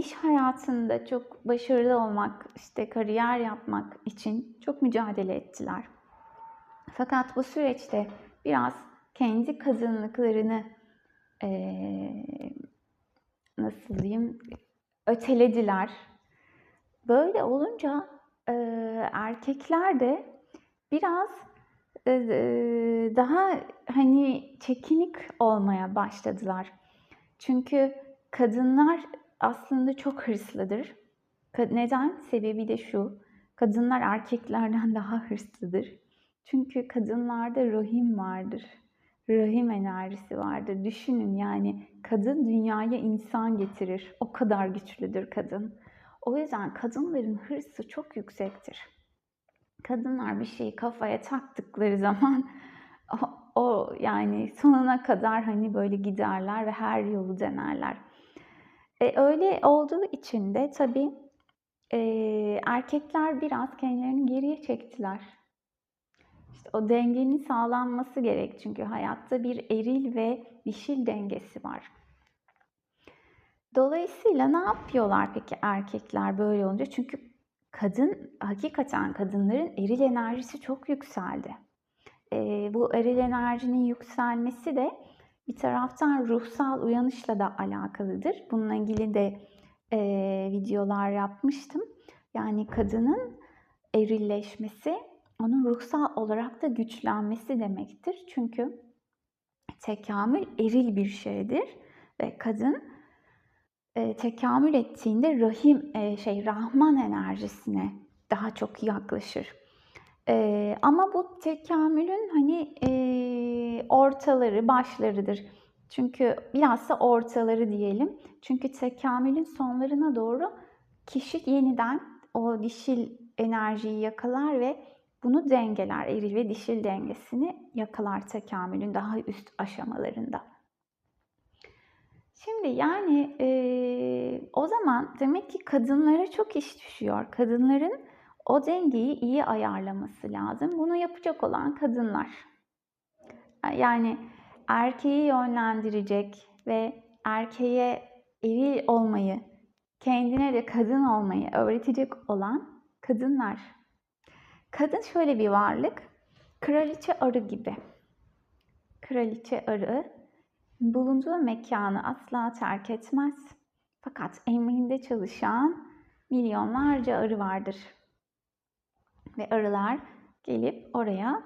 iş hayatında çok başarılı olmak, işte kariyer yapmak için çok mücadele ettiler. Fakat bu süreçte biraz kendi kadınlıklarını eee, nasıl diyeyim ötelediler. Böyle olunca eee, erkekler de biraz eee, daha hani çekinik olmaya başladılar. Çünkü kadınlar aslında çok hırslıdır. Neden? Sebebi de şu. Kadınlar erkeklerden daha hırslıdır. Çünkü kadınlarda rahim vardır. Rahim enerjisi vardır. Düşünün yani kadın dünyaya insan getirir. O kadar güçlüdür kadın. O yüzden kadınların hırsı çok yüksektir. Kadınlar bir şeyi kafaya taktıkları zaman o, o yani sonuna kadar hani böyle giderler ve her yolu denerler. E, öyle olduğu için de tabii e, erkekler biraz kendilerini geriye çektiler. İşte o dengenin sağlanması gerek çünkü hayatta bir eril ve dişil dengesi var. Dolayısıyla ne yapıyorlar peki erkekler böyle olunca? Çünkü kadın, hakikaten kadınların eril enerjisi çok yükseldi. Ee, bu eril enerjinin yükselmesi de bir taraftan ruhsal uyanışla da alakalıdır. Bununla ilgili de e, videolar yapmıştım. Yani kadının erilleşmesi, onun ruhsal olarak da güçlenmesi demektir. Çünkü tekamül eril bir şeydir ve kadın e, tekamül ettiğinde rahim e, şey Rahman enerjisine daha çok yaklaşır. E, ama bu tekamülün hani e, ortaları, başlarıdır. Çünkü bilhassa ortaları diyelim. Çünkü tekamülün sonlarına doğru kişi yeniden o dişil enerjiyi yakalar ve bunu dengeler. Eril ve dişil dengesini yakalar tekamülün daha üst aşamalarında. Şimdi yani e, o zaman demek ki kadınlara çok iş düşüyor. Kadınların o dengeyi iyi ayarlaması lazım. Bunu yapacak olan kadınlar. Yani erkeği yönlendirecek ve erkeğe eril olmayı, kendine de kadın olmayı öğretecek olan kadınlar. Kadın şöyle bir varlık, kraliçe arı gibi. Kraliçe arı bulunduğu mekanı asla terk etmez. Fakat emrinde çalışan milyonlarca arı vardır. Ve arılar gelip oraya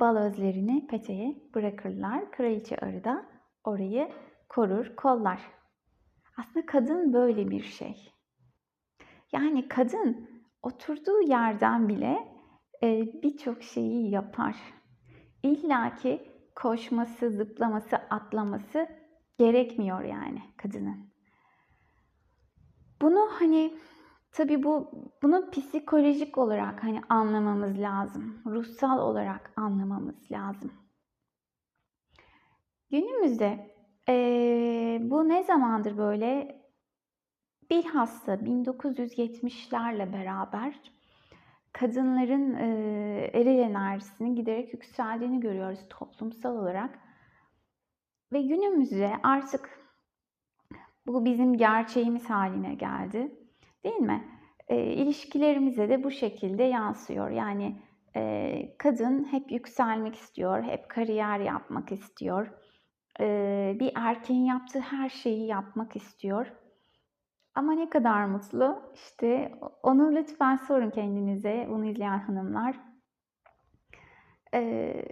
bal özlerini peteğe bırakırlar. Kraliçe arı da orayı korur, kollar. Aslında kadın böyle bir şey. Yani kadın oturduğu yerden bile e, birçok şeyi yapar. İlla ki koşması, zıplaması, atlaması gerekmiyor yani kadının. Bunu hani tabii bu bunu psikolojik olarak hani anlamamız lazım. Ruhsal olarak anlamamız lazım. Günümüzde e, bu ne zamandır böyle bilhassa 1970'lerle beraber kadınların e, eril enerjisinin giderek yükseldiğini görüyoruz toplumsal olarak. Ve günümüzde artık bu bizim gerçeğimiz haline geldi. Değil mi? E, ilişkilerimize de bu şekilde yansıyor. Yani e, kadın hep yükselmek istiyor, hep kariyer yapmak istiyor. E, bir erkeğin yaptığı her şeyi yapmak istiyor. Ama ne kadar mutlu? İşte onu lütfen sorun kendinize, bunu izleyen hanımlar. Ee,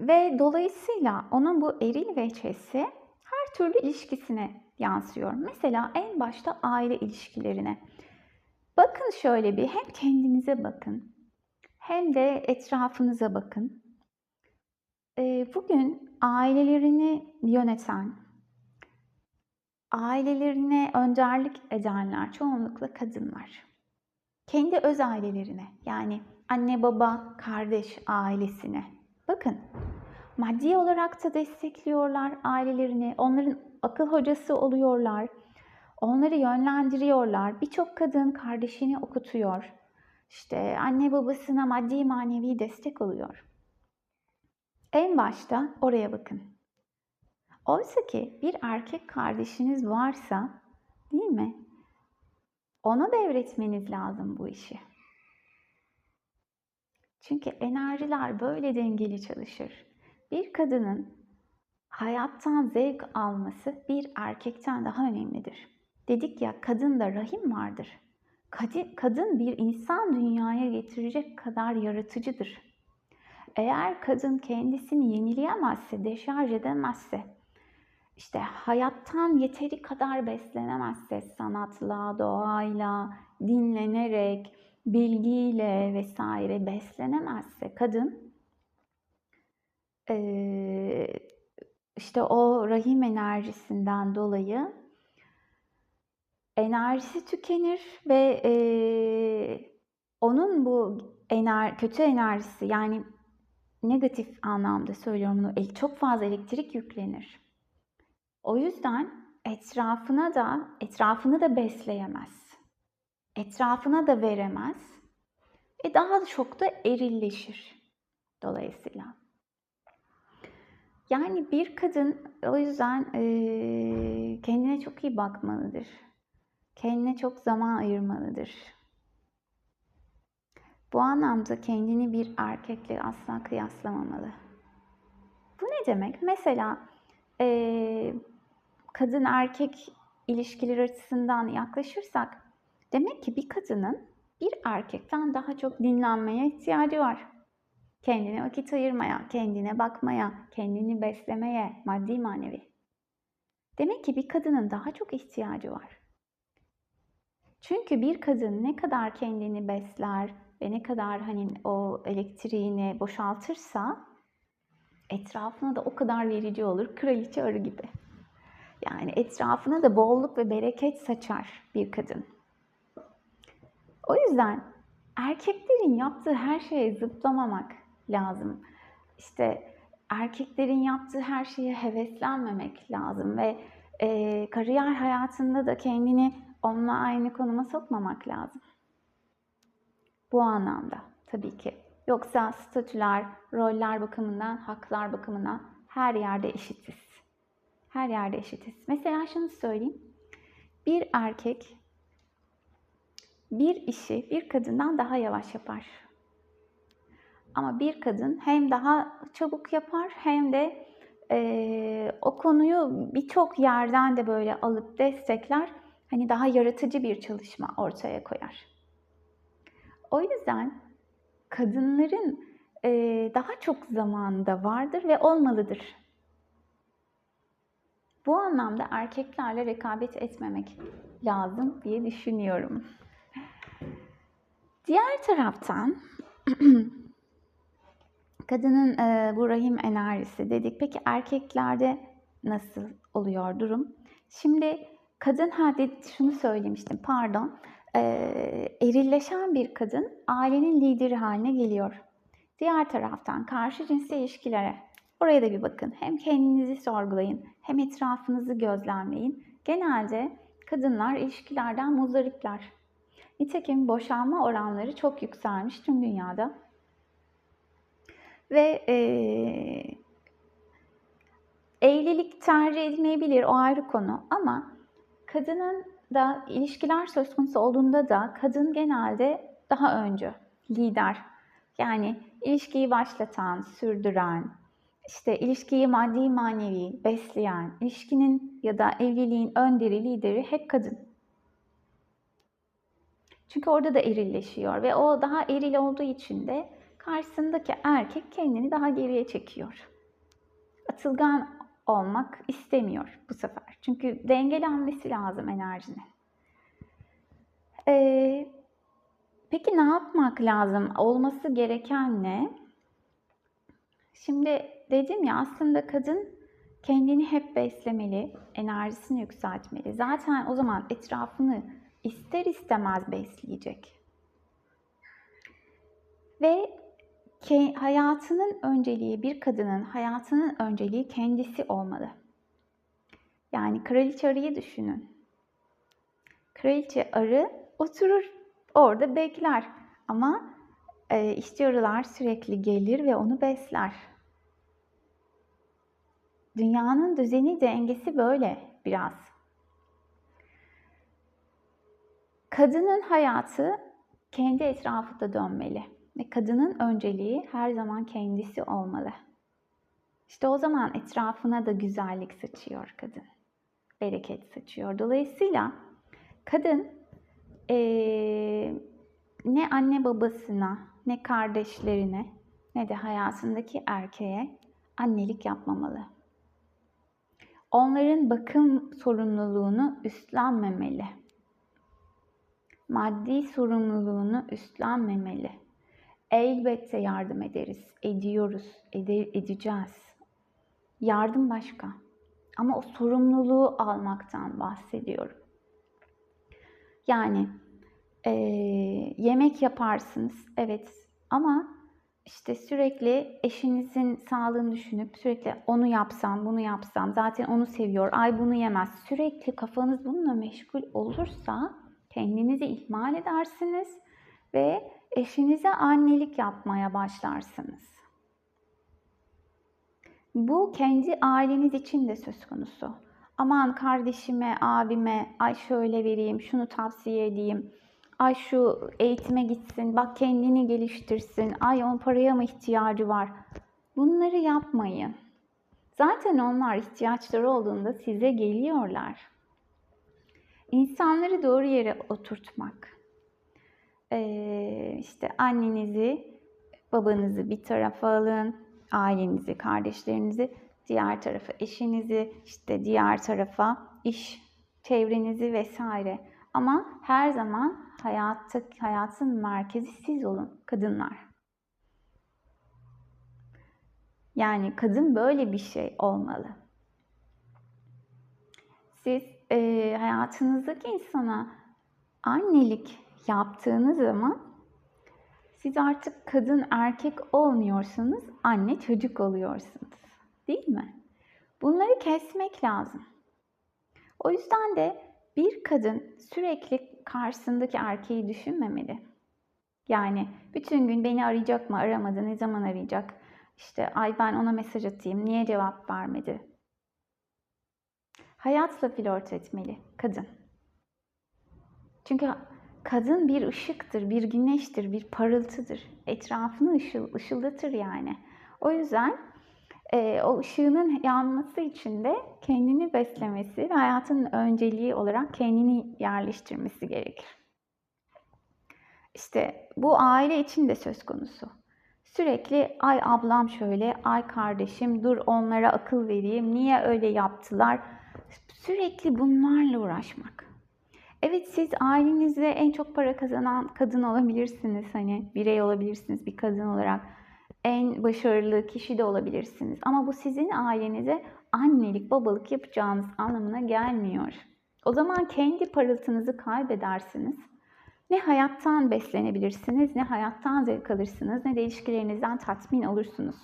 ve dolayısıyla onun bu eril veçesi her türlü ilişkisine yansıyor. Mesela en başta aile ilişkilerine. Bakın şöyle bir hem kendinize bakın hem de etrafınıza bakın. Bugün ailelerini yöneten, ailelerine önderlik edenler çoğunlukla kadınlar. Kendi öz ailelerine yani anne baba kardeş ailesine bakın maddi olarak da destekliyorlar ailelerini, onların akıl hocası oluyorlar, onları yönlendiriyorlar. Birçok kadın kardeşini okutuyor. İşte anne babasına maddi manevi destek oluyor. En başta oraya bakın. Oysa ki bir erkek kardeşiniz varsa değil mi? Ona devretmeniz lazım bu işi. Çünkü enerjiler böyle dengeli çalışır. Bir kadının hayattan zevk alması bir erkekten daha önemlidir. Dedik ya kadında rahim vardır. Kadın bir insan dünyaya getirecek kadar yaratıcıdır. Eğer kadın kendisini yenileyemezse, deşarj edemezse, işte hayattan yeteri kadar beslenemezse, sanatla, doğayla, dinlenerek, bilgiyle vesaire beslenemezse kadın işte o rahim enerjisinden dolayı enerjisi tükenir ve e, onun bu ener kötü enerjisi yani negatif anlamda söylüyorum bunu çok fazla elektrik yüklenir. O yüzden etrafına da etrafını da besleyemez. Etrafına da veremez. E daha çok da erilleşir dolayısıyla. Yani bir kadın o yüzden e, kendine çok iyi bakmalıdır. Kendine çok zaman ayırmalıdır. Bu anlamda kendini bir erkekle asla kıyaslamamalı. Bu ne demek? Mesela e, kadın erkek ilişkiler açısından yaklaşırsak demek ki bir kadının bir erkekten daha çok dinlenmeye ihtiyacı var. Kendine vakit ayırmaya, kendine bakmaya, kendini beslemeye, maddi manevi. Demek ki bir kadının daha çok ihtiyacı var. Çünkü bir kadın ne kadar kendini besler ve ne kadar hani o elektriğini boşaltırsa etrafına da o kadar verici olur. Kraliçe arı gibi. Yani etrafına da bolluk ve bereket saçar bir kadın. O yüzden erkeklerin yaptığı her şeye zıplamamak lazım. İşte erkeklerin yaptığı her şeye heveslenmemek lazım ve e, kariyer hayatında da kendini onunla aynı konuma sokmamak lazım. Bu anlamda tabii ki. Yoksa statüler, roller bakımından, haklar bakımından her yerde eşitiz. Her yerde eşitiz. Mesela şunu söyleyeyim. Bir erkek bir işi bir kadından daha yavaş yapar. Ama bir kadın hem daha çabuk yapar hem de e, o konuyu birçok yerden de böyle alıp destekler. Hani daha yaratıcı bir çalışma ortaya koyar. O yüzden kadınların e, daha çok zamanında vardır ve olmalıdır. Bu anlamda erkeklerle rekabet etmemek lazım diye düşünüyorum. Diğer taraftan kadının e, bu rahim enerjisi dedik. Peki erkeklerde nasıl oluyor durum? Şimdi kadın ha dedi, şunu söylemiştim pardon. E, erilleşen bir kadın ailenin lideri haline geliyor. Diğer taraftan karşı cinsel ilişkilere oraya da bir bakın. Hem kendinizi sorgulayın hem etrafınızı gözlemleyin. Genelde kadınlar ilişkilerden muzdaripler. Nitekim boşanma oranları çok yükselmiş tüm dünyada. Ve e, evlilik tercih edilmeyebilir o ayrı konu ama kadının da ilişkiler söz konusu olduğunda da kadın genelde daha önce lider. Yani ilişkiyi başlatan, sürdüren, işte ilişkiyi maddi manevi besleyen, ilişkinin ya da evliliğin önderi, lideri hep kadın. Çünkü orada da erilleşiyor ve o daha eril olduğu için de karşısındaki erkek kendini daha geriye çekiyor. Atılgan olmak istemiyor bu sefer. Çünkü dengelenmesi lazım enerjinin. Ee, peki ne yapmak lazım? Olması gereken ne? Şimdi dedim ya aslında kadın kendini hep beslemeli, enerjisini yükseltmeli. Zaten o zaman etrafını ister istemez besleyecek. Ve hayatının önceliği, bir kadının hayatının önceliği kendisi olmalı. Yani kraliçe arıyı düşünün. Kraliçe arı oturur orada bekler ama e, işçi arılar sürekli gelir ve onu besler. Dünyanın düzeni dengesi böyle biraz. Kadının hayatı kendi etrafında dönmeli ve kadının önceliği her zaman kendisi olmalı. İşte o zaman etrafına da güzellik saçıyor kadın. Bereket saçıyor. Dolayısıyla kadın ee, ne anne babasına, ne kardeşlerine, ne de hayatındaki erkeğe annelik yapmamalı. Onların bakım sorumluluğunu üstlenmemeli. Maddi sorumluluğunu üstlenmemeli. Elbette yardım ederiz, ediyoruz, ede- edeceğiz. Yardım başka. Ama o sorumluluğu almaktan bahsediyorum. Yani e, yemek yaparsınız, evet. Ama işte sürekli eşinizin sağlığını düşünüp sürekli onu yapsam, bunu yapsam, zaten onu seviyor, ay bunu yemez. Sürekli kafanız bununla meşgul olursa kendinizi ihmal edersiniz ve eşinize annelik yapmaya başlarsınız. Bu kendi aileniz için de söz konusu. Aman kardeşime, abime, ay şöyle vereyim, şunu tavsiye edeyim. Ay şu eğitime gitsin, bak kendini geliştirsin. Ay onun paraya mı ihtiyacı var? Bunları yapmayın. Zaten onlar ihtiyaçları olduğunda size geliyorlar. İnsanları doğru yere oturtmak. İşte annenizi, babanızı bir tarafa alın, ailenizi, kardeşlerinizi diğer tarafa, eşinizi işte diğer tarafa, iş çevrenizi vesaire. Ama her zaman hayatta, hayatın merkezi siz olun kadınlar. Yani kadın böyle bir şey olmalı. Siz e, hayatınızdaki insana annelik yaptığınız zaman siz artık kadın erkek olmuyorsunuz, anne çocuk oluyorsunuz. Değil mi? Bunları kesmek lazım. O yüzden de bir kadın sürekli karşısındaki erkeği düşünmemeli. Yani bütün gün beni arayacak mı, aramadı, ne zaman arayacak? İşte ay ben ona mesaj atayım, niye cevap vermedi? Hayatla flört etmeli kadın. Çünkü kadın bir ışıktır, bir güneştir, bir parıltıdır. Etrafını ışıl, ışıldatır yani. O yüzden e, o ışığının yanması için de kendini beslemesi ve hayatın önceliği olarak kendini yerleştirmesi gerekir. İşte bu aile için de söz konusu. Sürekli ay ablam şöyle, ay kardeşim dur onlara akıl vereyim, niye öyle yaptılar? Sürekli bunlarla uğraşmak. Evet siz ailenizde en çok para kazanan kadın olabilirsiniz. Hani birey olabilirsiniz bir kadın olarak. En başarılı kişi de olabilirsiniz. Ama bu sizin ailenize annelik, babalık yapacağınız anlamına gelmiyor. O zaman kendi parıltınızı kaybedersiniz. Ne hayattan beslenebilirsiniz, ne hayattan zevk alırsınız, ne de ilişkilerinizden tatmin olursunuz.